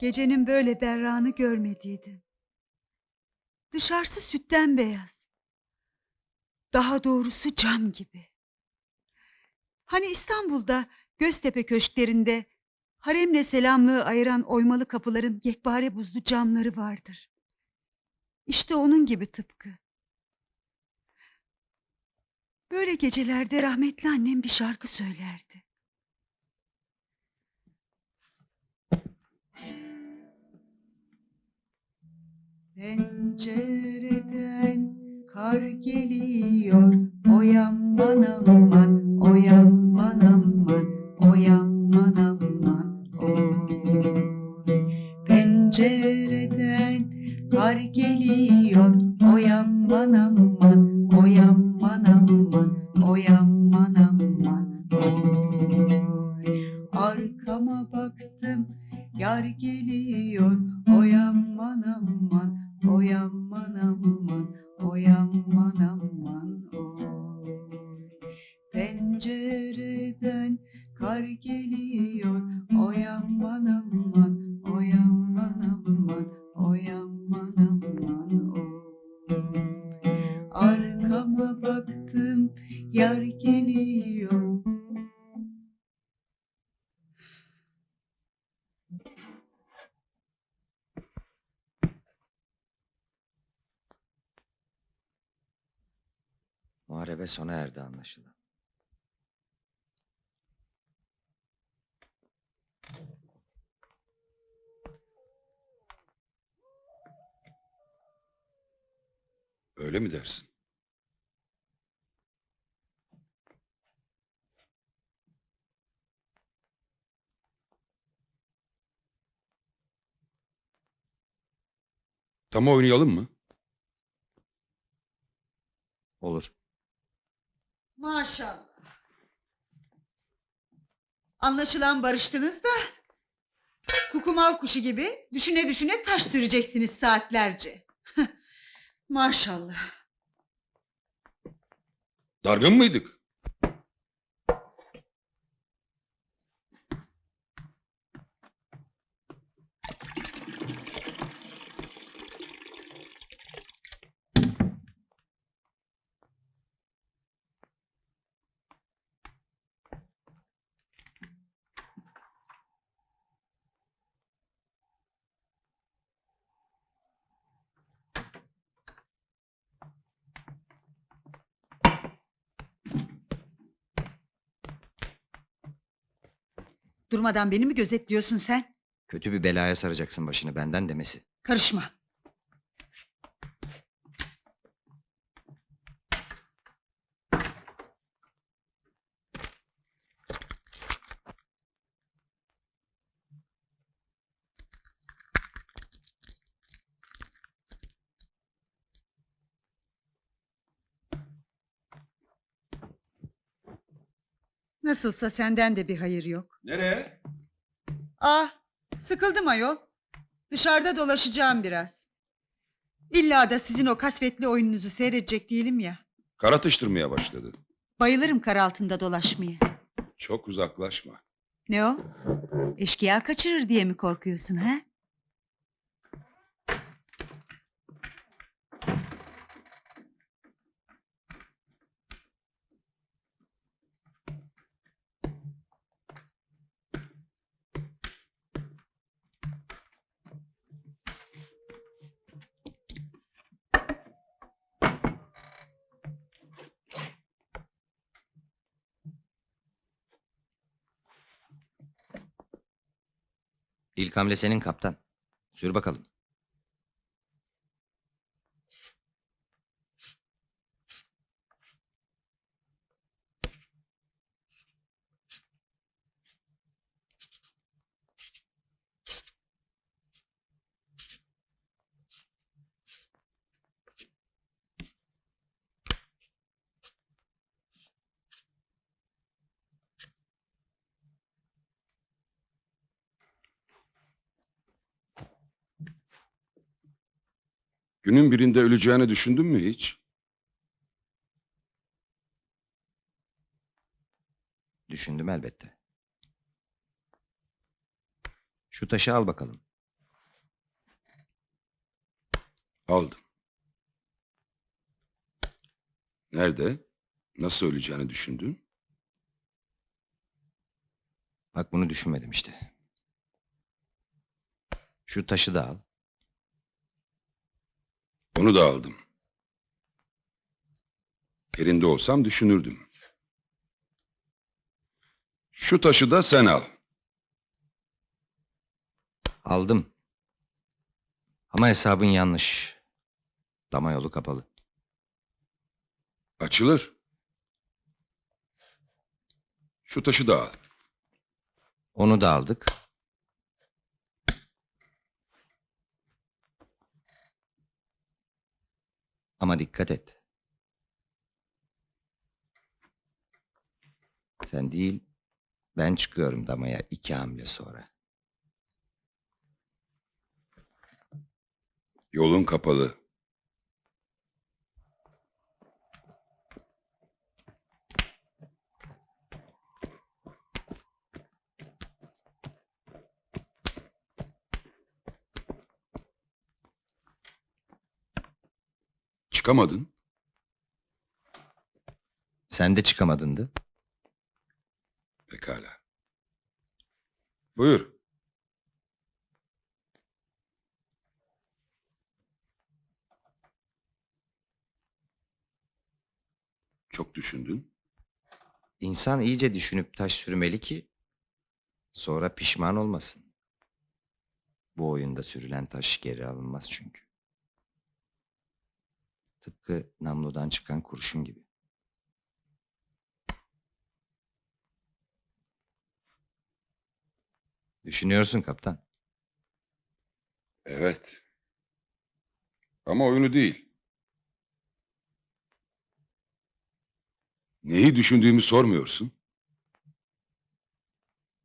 Gecenin böyle berrağını görmediydim. Dışarısı sütten beyaz. Daha doğrusu cam gibi. Hani İstanbul'da Göztepe köşklerinde haremle selamlığı ayıran oymalı kapıların yekpare buzlu camları vardır. İşte onun gibi tıpkı. Böyle gecelerde rahmetli annem bir şarkı söylerdi. Pencereden kar geliyor Oy aman aman Oy aman aman Oy aman oy. Pencereden kar geliyor Oy aman aman Oy aman aman Oy aman aman oy. Arkama baktım Yar geliyor Muharebe sona erdi anlaşılan. Öyle mi dersin? Tam oynayalım mı? Olur. Maşallah. Anlaşılan barıştınız da kukumav kuşu gibi düşüne düşüne taş süreceksiniz saatlerce. Maşallah. Dargın mıydık? Durmadan beni mi gözetliyorsun sen? Kötü bir belaya saracaksın başını benden demesi. Karışma. Nasılsa senden de bir hayır yok. Nereye? Ah, sıkıldım ayol. Dışarıda dolaşacağım biraz. İlla da sizin o kasvetli oyununuzu seyredecek değilim ya. Kara atıştırmaya başladı. Bayılırım kar altında dolaşmaya. Çok uzaklaşma. Ne o? Eşkıya kaçırır diye mi korkuyorsun ha? İlk hamle senin kaptan. Sür bakalım. Günün birinde öleceğini düşündün mü hiç? Düşündüm elbette. Şu taşı al bakalım. Aldım. Nerede? Nasıl öleceğini düşündün? Bak bunu düşünmedim işte. Şu taşı da al. Onu da aldım. Yerinde olsam düşünürdüm. Şu taşı da sen al. Aldım. Ama hesabın yanlış. Dama yolu kapalı. Açılır. Şu taşı da al. Onu da aldık. Ama dikkat et. Sen değil, ben çıkıyorum damaya iki hamle sonra. Yolun kapalı. Çıkamadın. Sen de çıkamadındı. Pekala. Buyur. Çok düşündün. İnsan iyice düşünüp taş sürmeli ki sonra pişman olmasın. Bu oyunda sürülen taş geri alınmaz çünkü. Tıpkı namludan çıkan kurşun gibi. Düşünüyorsun kaptan. Evet. Ama oyunu değil. Neyi düşündüğümü sormuyorsun.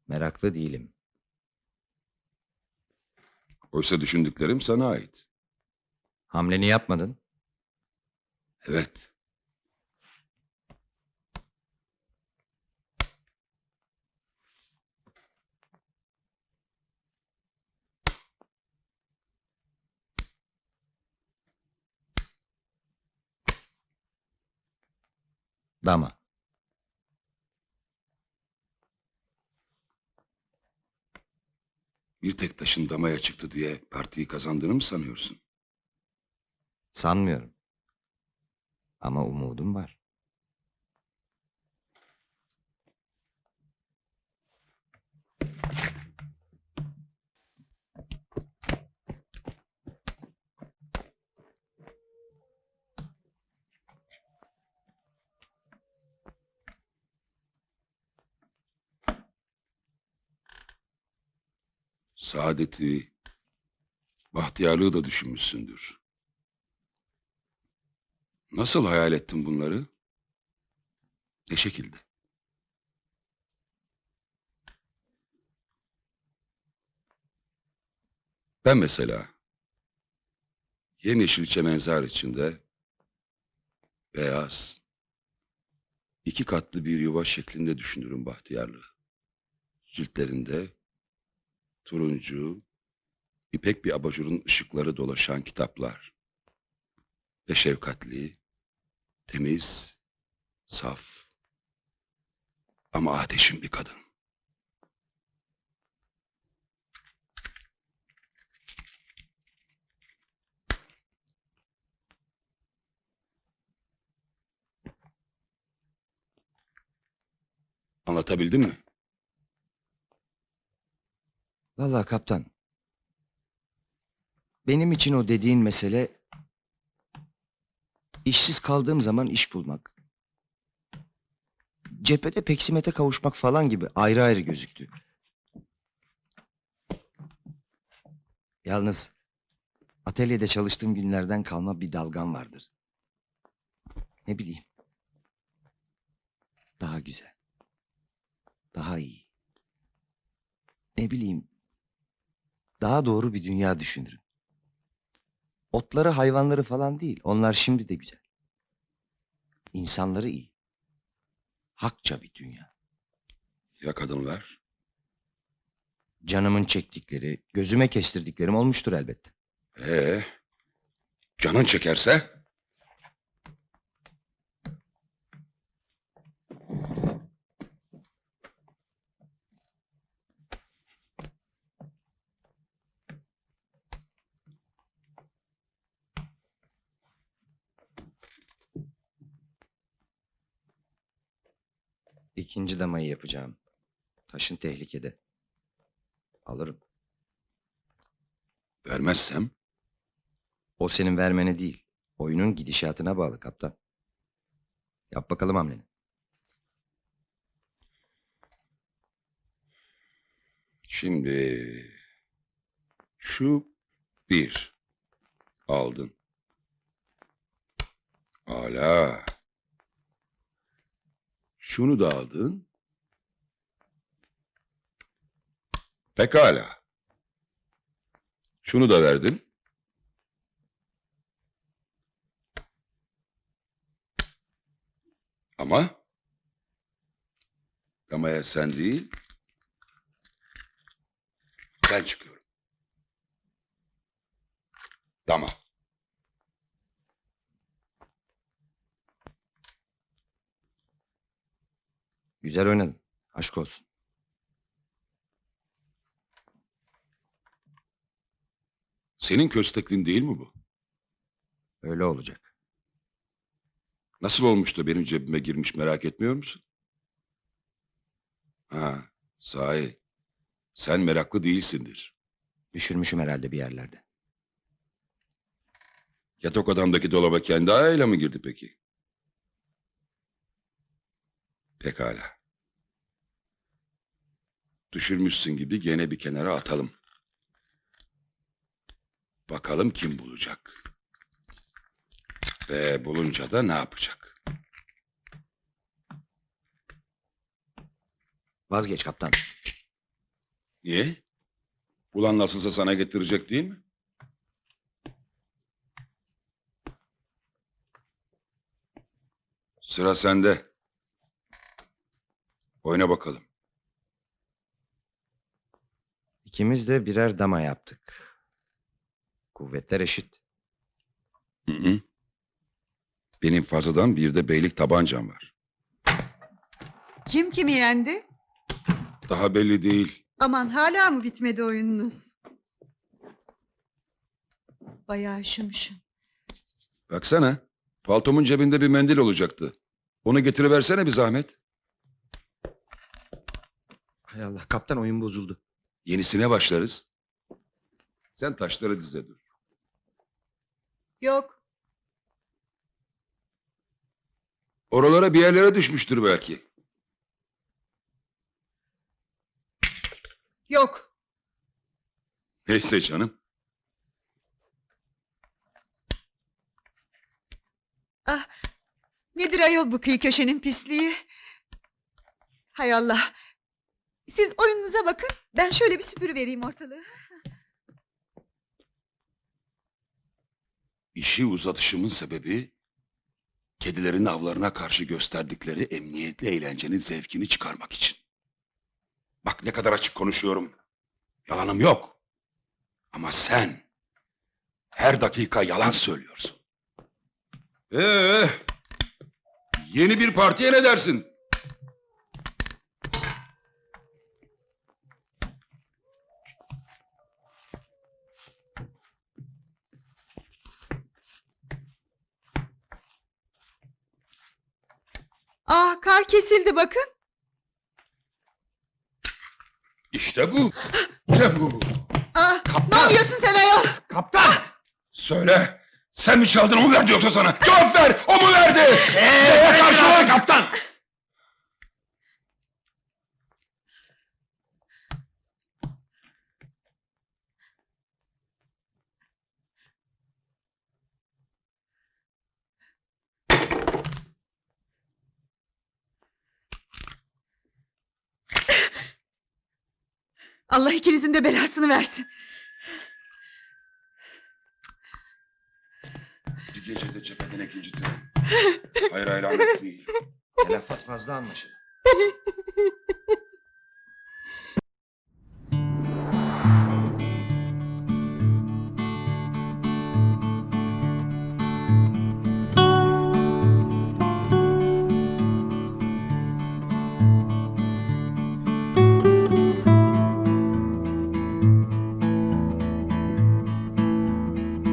Meraklı değilim. Oysa düşündüklerim sana ait. Hamleni yapmadın. Evet. Dama. Bir tek taşın damaya çıktı diye partiyi kazandığını mı sanıyorsun? Sanmıyorum. Ama umudum var. Saadeti, bahtiyarlığı da düşünmüşsündür. Nasıl hayal ettin bunları? Ne şekilde? Ben mesela yemyeşil çemenzar içinde beyaz iki katlı bir yuva şeklinde düşünürüm bahtiyarlığı. Ciltlerinde turuncu, ipek bir abajurun ışıkları dolaşan kitaplar. Ve şefkatli, temiz, saf. Ama ateşin bir kadın. Anlatabildim mi? Vallahi kaptan. Benim için o dediğin mesele işsiz kaldığım zaman iş bulmak. Cephede peksimete kavuşmak falan gibi ayrı ayrı gözüktü. Yalnız atölyede çalıştığım günlerden kalma bir dalgam vardır. Ne bileyim. Daha güzel. Daha iyi. Ne bileyim. Daha doğru bir dünya düşünürüm. Otları, hayvanları falan değil. Onlar şimdi de güzel. İnsanları iyi. Hakça bir dünya. Ya kadınlar? Canımın çektikleri, gözüme kestirdiklerim olmuştur elbette. Ee, Canın çekerse? İkinci damayı yapacağım. Taşın tehlikede. Alırım. Vermezsem? O senin vermene değil. Oyunun gidişatına bağlı kaptan. Yap bakalım hamleni. Şimdi... Şu bir. Aldın. Hala. Şunu da aldın. Pekala. Şunu da verdin. Ama damaya sen değil, ben çıkıyorum. Dama. Güzel oynadın. Aşk olsun. Senin köstekliğin değil mi bu? Öyle olacak. Nasıl olmuş da benim cebime girmiş merak etmiyor musun? Ha, sahi. Sen meraklı değilsindir. Düşürmüşüm herhalde bir yerlerde. Yatak odamdaki dolaba kendi ayağıyla mı girdi peki? Pekala. Düşürmüşsün gibi gene bir kenara atalım. Bakalım kim bulacak. Ve bulunca da ne yapacak? Vazgeç kaptan. Niye? Ulan nasılsa sana getirecek değil mi? Sıra sende. Oyna bakalım. İkimiz de birer dama yaptık. Kuvvetler eşit. Hı hı. Benim fazladan bir de beylik tabancam var. Kim kimi yendi? Daha belli değil. Aman hala mı bitmedi oyununuz? Bayağı üşümüşüm. Baksana. Paltomun cebinde bir mendil olacaktı. Onu getiriversene bir zahmet. Hay Allah kaptan oyun bozuldu. Yenisine başlarız. Sen taşları dize dur. Yok. Oralara bir yerlere düşmüştür belki. Yok. Neyse canım. Nedir ayol bu kıyı köşenin pisliği? Hay Allah. Siz oyununuza bakın. Ben şöyle bir süpürü vereyim ortalığı. İşi uzatışımın sebebi kedilerin avlarına karşı gösterdikleri emniyetli eğlencenin zevkini çıkarmak için. Bak ne kadar açık konuşuyorum. Yalanım yok. Ama sen her dakika yalan söylüyorsun. Ee, yeni bir partiye ne dersin? Ah kesildi bakın. İşte bu. İşte bu. Ah ne Kaptan! oluyorsun sen ayol? Kaptan! Söyle. Sen mi çaldın o mu verdi yoksa sana? Cevap ver! O mu verdi? Neye karşılık? Kaptan! Allah ikinizin de belasını versin. Bir gecede cepheden ikinci. Hayır hayır Ahmet değil. Telafat fazla anlaşıldı.